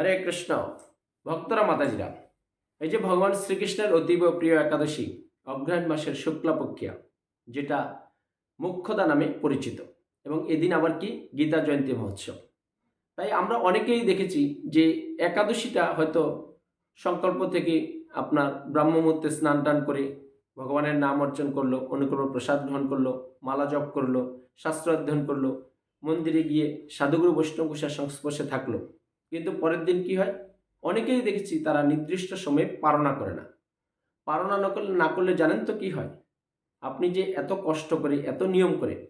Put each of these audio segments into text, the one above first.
হরে কৃষ্ণ। ভক্তরা মাতাজিরা, এই যে ভগবান শ্রীকৃষ্ণের অতীব প্রিয় একাদশী অগ্রহায়ণ মাসের শুক্লাপক্ষিয়া, যেটা মুখ্যদা নামে পরিচিত, এবং এদিন আবার কি? গীতা জয়ন্তী মহোৎসব। তাই আমরা অনেকেই দেখেছি যে একাদশীটা হয়তো সংকল্প থেকে আপনার ব্রাহ্মমূর্তে স্নান টান করে ভগবানের নাম অর্জন করল অনুকূল প্রসাদ গ্রহণ করল, মালা জপ করল, শাস্ত্র অধ্যয়ন করল, মন্দিরে গিয়ে সাধুগুরু বৈষ্ণব সংস্পর্শে থাকল। কিন্তু পরের দিন কি হয়? অনেকেই দেখেছি তারা নির্দিষ্ট সময়ে পারণা করে না। পারণা না করলে না করলে জানেন তো কি হয়? আপনি যে এত কষ্ট করে, এত নিয়ম করে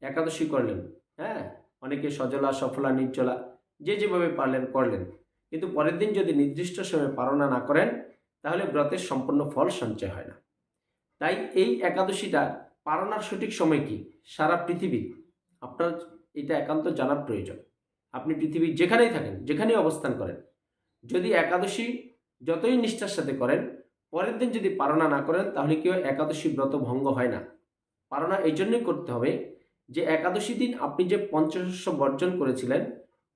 একাদশী করলেন হ্যাঁ? অনেকে সজলা, সফলা, নির্জলা, যে যেভাবে পারলেন, করলেন। কিন্তু পরের দিন যদি নির্দিষ্ট সময়ে পারণা না করেন, তাহলে ব্রতের সম্পূর্ণ ফল সঞ্চয় হয় না। তাই এই একাদশীটা পারণার সঠিক সময় কি? সারা পৃথিবী। আপনার, এটা একান্ত জানার প্রয়োজন। আপনি পৃথিবীর যেখানেই থাকেন, যেখানেই অবস্থান করেন, যদি একাদশী যতই নিষ্ঠার সাথে করেন, পরের দিন যদি পারণা না করেন, তাহলে কেউ একাদশী ব্রত ভঙ্গ হয় না। পারণা এই জন্যই করতে হবে যে একাদশী দিন আপনি যে পঞ্চশস্য বর্জন করেছিলেন,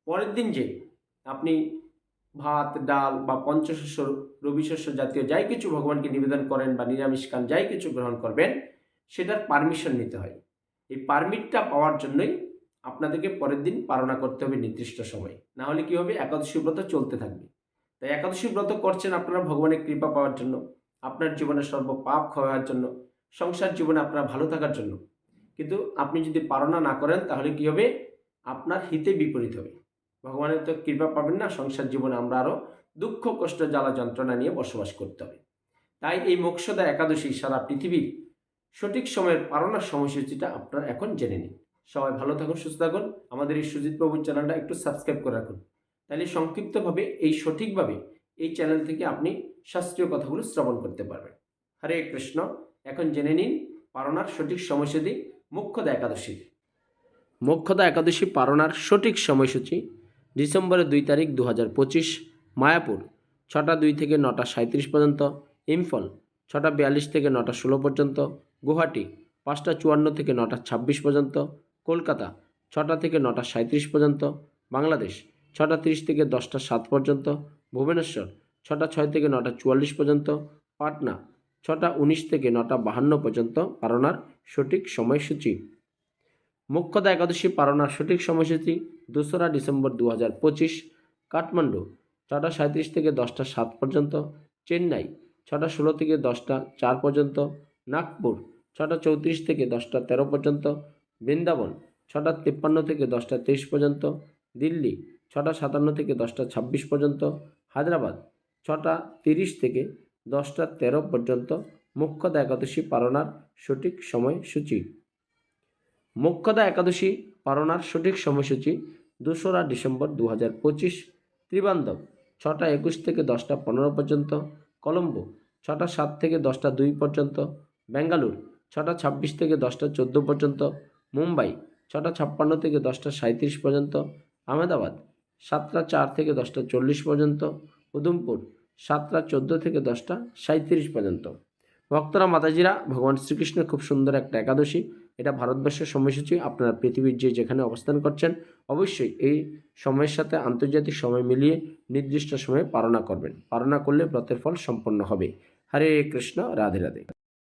পরের দিন যে আপনি ভাত, ডাল বা পঞ্চশস্য রবিশস্য জাতীয় যাই কিছু ভগবানকে নিবেদন করেন বা নিরামিষ খান, যাই কিছু গ্রহণ করবেন, সেটার পারমিশন নিতে হয়। এই পারমিটটা পাওয়ার জন্যই আপনাদেরকে পরের দিন পালনা করতে হবে নির্দিষ্ট সময়ে। না হলে কি হবে? একাদশী ব্রত চলতে থাকবে। তাই একাদশী ব্রত করছেন আপনারা ভগবানের কৃপা পাওয়ার জন্য, আপনার জীবনে সর্ব পাপ খাওয়ার জন্য, সংসার জীবনে আপনারা ভালো থাকার জন্য। কিন্তু আপনি যদি পালনা না করেন, তাহলে কি হবে? আপনার হিতে বিপরীত হবে। ভগবানের তো কৃপা পাবেন না, সংসার জীবনে আমরা আরও দুঃখ, কষ্ট, জ্বালা, যন্ত্রণা নিয়ে বসবাস করতে হবে। তাই এই মোক্ষদা একাদশী সারা পৃথিবীর সঠিক সময়ের পালনার সময়সূচিটা আপনারা এখন জেনে নিন। সবাই ভালো থাকুন, সুস্থ থাকুন। আমাদের এই সুজিত প্রভুর চ্যানেলটা একটু সাবস্ক্রাইব করে রাখুন। তাহলে সংক্ষিপ্তভাবে এই সঠিকভাবে এই চ্যানেল থেকে আপনি শাস্ত্রীয় কথাগুলো শ্রবণ করতে পারবেন। হরে কৃষ্ণ, এখন জেনে নিন পারণার সঠিক সময়সূচি, মুখ্যদা একাদশীর মুখ্যদা একাদশী পারণার সঠিক সময়সূচি ডিসেম্বরের দুই তারিখ দু হাজার পঁচিশ, মায়াপুর ছটা দুই থেকে নটা সাঁত্রিশ পর্যন্ত, ইম্ফল ছটা বিয়াল্লিশ থেকে নটা ষোলো পর্যন্ত, গুয়াহাটি পাঁচটা চুয়ান্ন থেকে নটা ছাব্বিশ পর্যন্ত কলকাতা ছটা থেকে নটা সাঁত্রিশ পর্যন্ত, বাংলাদেশ ছটা তিরিশ থেকে দশটা সাত পর্যন্ত, ভুবনেশ্বর ছটা ছয় থেকে নটা চুয়াল্লিশ পর্যন্ত, পাটনা ছটা উনিশ থেকে নটা বাহান্ন পর্যন্ত পারণার সঠিক সময়সূচি। মুখ্যদা একাদশী পারণার সঠিক সময়সূচি দোসরা ডিসেম্বর দু হাজার পঁচিশ, কাঠমান্ডু ছটা সাঁত্রিশ থেকে দশটা সাত পর্যন্ত, চেন্নাই ছটা ষোলো থেকে দশটা চার পর্যন্ত, নাগপুর ছটা চৌত্রিশ থেকে দশটা তেরো পর্যন্ত বৃন্দাবন ছটা তিপ্পান্ন থেকে দশটা তেইশ পর্যন্ত, দিল্লি ছটা সাতান্ন থেকে দশটা ছাব্বিশ পর্যন্ত, হায়দ্রাবাদ ছটা তিরিশ থেকে দশটা তেরো পর্যন্ত, মুখ্যদা একাদশী পালনার সঠিক সময়সূচি। মুখ্যদা একাদশী পালনার সঠিক সময়সূচি দোসরা ডিসেম্বর দু হাজার পঁচিশ, ত্রিবান্ধব ছটা একুশ থেকে দশটা পনেরো পর্যন্ত, কলম্বো ছটা সাত থেকে দশটা দুই পর্যন্ত, বেঙ্গালুর ছটা ছাব্বিশ থেকে দশটা চোদ্দ পর্যন্ত মুম্বাই, ছটা ছাপ্পান্ন থেকে দশটা সাঁত্রিশ পর্যন্ত। আহমেদাবাদ, সাতটা চার থেকে দশটা চল্লিশ পর্যন্ত। উধমপুর, সাতটা চোদ্দ থেকে দশটা সাঁত্রিশ পর্যন্ত। ভক্তরা, মাতাজিরা, ভগবান শ্রীকৃষ্ণের খুব সুন্দর একটা একাদশী। এটা ভারতবর্ষের সময়সূচি, আপনারা পৃথিবীর যে যেখানে অবস্থান করছেন, অবশ্যই এই সময়ের সাথে আন্তর্জাতিক সময় মিলিয়ে নির্দিষ্ট সময়ে পালনা করবেন। পালনা করলে ব্রতের ফল সম্পন্ন হবে। হরে কৃষ্ণ, রাধে রাধে।